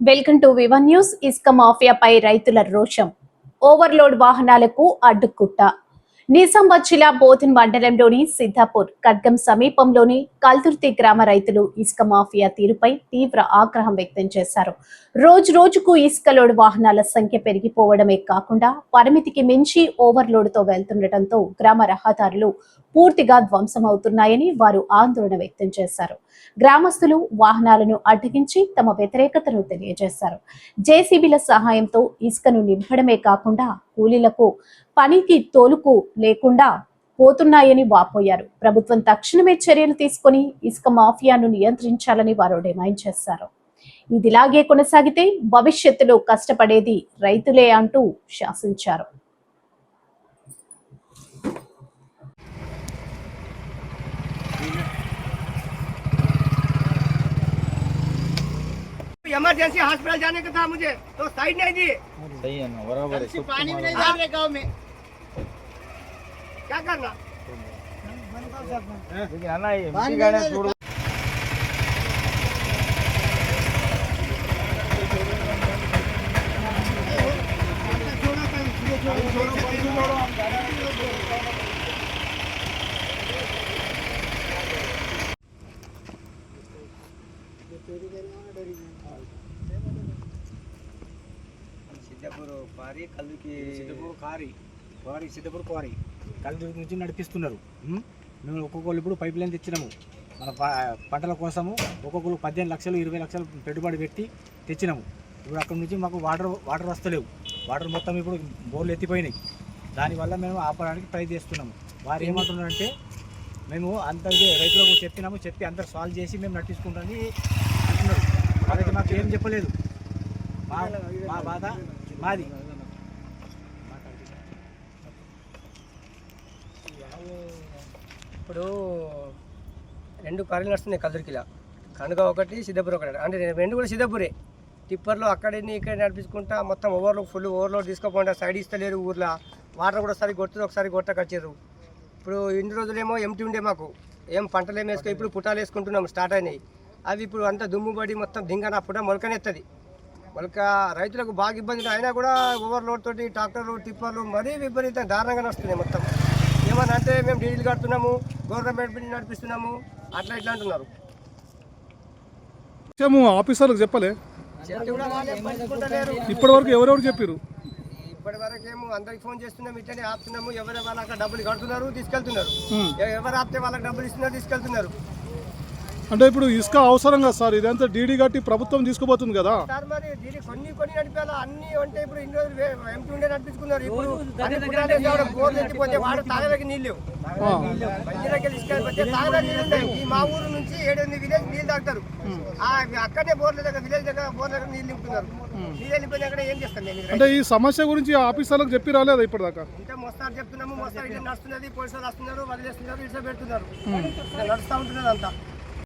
Welcome to వివన్ news. ఇసుక మాఫియాపై రైతుల రోషం. ఓవర్లోడ్ వాహనాలకు అడ్డుకుట్ట. నిజామాబాద్ జిల్లా బోధన్ మండలంలోని సిద్ధాపూర్ ఖడ్గం సమీపంలోని కల్తుర్తి గ్రామ రైతులు ఇసుక మాఫియా తీరుపై తీవ్ర ఆగ్రహం వ్యక్తం చేశారు. రోజు రోజుకు ఇసుక లోడ్ వాహనాల సంఖ్య పెరిగిపోవడమే కాకుండా పరిమితికి మించి ఓవర్లోడ్తో వెళ్తుండటంతో గ్రామ రహదారులు పూర్తిగా ధ్వంసమవుతున్నాయని వారు ఆందోళన వ్యక్తం చేశారు. గ్రామస్తులు వాహనాలను అడ్డగించి తమ వ్యతిరేకతను తెలియజేశారు. జేసీబీల సహాయంతో ఇసుకను నింపడమే కాకుండా కూలీలకు పనికి తోలుకు లేకుండా పోతున్నాయని వాపోయారు ప్రభుత్వం తక్షణమే చర్యలు తీసుకొని ఇసుక మాఫియాను నియంత్రించాలని వారు డిమాండ్ చేశారు ఇదిలాగే కొనసాగితే భవిష్యత్తులో కష్టపడేది రైతులే అంటూ శాసించారు इमरजेंसी हॉस्पिटल जाने का था मुझे तो साइड नहीं दी सही है ना बराबर है सब पानी भी नहीं डाल रहे गाँव में क्या करना लेकिन है ना ये एमपी गाड़ियाँ छोड़ సిద్ధపూర్ పారి కల్లుకి సిద్ధపూర్ కారి క్వారీ సిద్ధపూర్ క్వారీ కలెక్టర్ నుంచి నడిపిస్తున్నారు. మేము ఒక్కొక్కరు ఇప్పుడు పైప్ లైన్ తెచ్చినాము. మన పంటల కోసము ఒక్కొక్కరు పద్దెనిమిది లక్షలు ఇరవై లక్షలు పెట్టుబడి పెట్టి తెచ్చినాము. ఇప్పుడు అక్కడ నుంచి మాకు వాటర్ వాటర్ వస్తలేవు. వాటర్ మొత్తం ఇప్పుడు బోర్లు ఎత్తిపోయినాయి. దానివల్ల మేము ఆపడానికి ట్రై చేస్తున్నాము. వారు ఏమంటున్నారంటే మేము అంత రైతులకు చెప్పినాము చెప్పి అందరు సాల్వ్ చేసి మేము నటించుకుంటామని అంటున్నారు. వాళ్ళకి మాకు ఏం చెప్పలేదు. మా బాధ మాది. ఇప్పుడు రెండు కార్లు నడుస్తున్నాయి కదురుకిలా కనుక ఒకటి సిద్ధపూర్ ఒకటి అంటే. రెండు కూడా సిద్ధపూరే. టిప్పర్లో అక్కడిని ఇక్కడ నడిపించుకుంటా మొత్తం ఓవర్లో ఫుల్ ఓవర్లోడ్ తీసుకోకుండా సైడ్ ఇస్తలేరు ఊర్లో. వాటర్ కూడా ఒకసారి కొడుతుంది ఒకసారి కొట్టకొచ్చారు. ఇప్పుడు ఇన్ని రోజులేమో ఎంటీ ఉండే మాకు. ఏం పంటలు ఏమి వేసుకో ఇప్పుడు పుటాలు వేసుకుంటున్నాం స్టార్ట్ అయినాయి. అవి ఇప్పుడు అంతా దుమ్ము పడి మొత్తం దింగన పుట మొలకనెత్తది మొలక రైతులకు బాగా ఇబ్బంది అయినా కూడా ఓవర్లోడ్ తోటి ట్రాక్టర్లు టిప్పర్లు మరీ విపరీతం దారుణంగా వస్తున్నాయి మొత్తం. ఏమన్నా అంటే మేము డీజిల్ కడుతున్నాము గవర్నమెంట్ బిల్ నడిపిస్తున్నాము అట్లా ఇట్లా అంటున్నారు. విషయము ఆఫీసర్లకు చెప్పలే. ఇప్పటి వరకు ఎవరెవరు చెప్పారు ఇప్పటి వరకు ఏమో అందరికి ఫోన్ చేస్తున్నాము ఇట్లనే ఆపుతున్నాము ఎవరు వాళ్ళ అక్కడ డబ్బులు కడుతున్నారు తీసుకెళ్తున్నారు. ఎవరు ఆపితే వాళ్ళకి డబ్బులు ఇస్తున్నారు తీసుకెళ్తున్నారు. అంటే ఇప్పుడు ఇసుక అవసరం కదా సార్? ఇదంతా డీడీ కట్టి ప్రభుత్వం తీసుకుపోతుంది కదా. సార్ మరి దీనికి కొన్ని కొన్ని నడిపాలా అన్ని అంటే ఇప్పుడు ఇన్ని రోజులు ఎంపీ ఉండే నడిపించుకున్నారు. ఇప్పుడు అన్ని బోర్లు ఎత్తిపోతే వాడు తాగడానికి నీళ్ళు నీళ్ళు. ఈ మా ఊరు నుంచి ఏడెనిమిది విలేజ్ నీళ్ళు తాగుతారు. ఆ, అక్కడనే బోర్ల దగ్గర విలేజ్ దగ్గర బోర్ల దగ్గర నీళ్ళు నింపుతున్నారు. నీళ్ళు అక్కడ ఏం చేస్తాం మేము ఇక్కడ? అంటే ఈ సమస్య గురించి ఆఫీసర్లకు చెప్పి రాలేదా ఇప్పటిదాకా? ఇంకా మోస్తారు చెప్తున్నాము మోస్తారు ఇట్లా నడుస్తున్నది పోలీసు వాళ్ళు వస్తున్నారు వదిలేస్తున్నారు ఇట్లా పెడుతున్నారు. నడుస్తూ ఉంటున్నది అంతా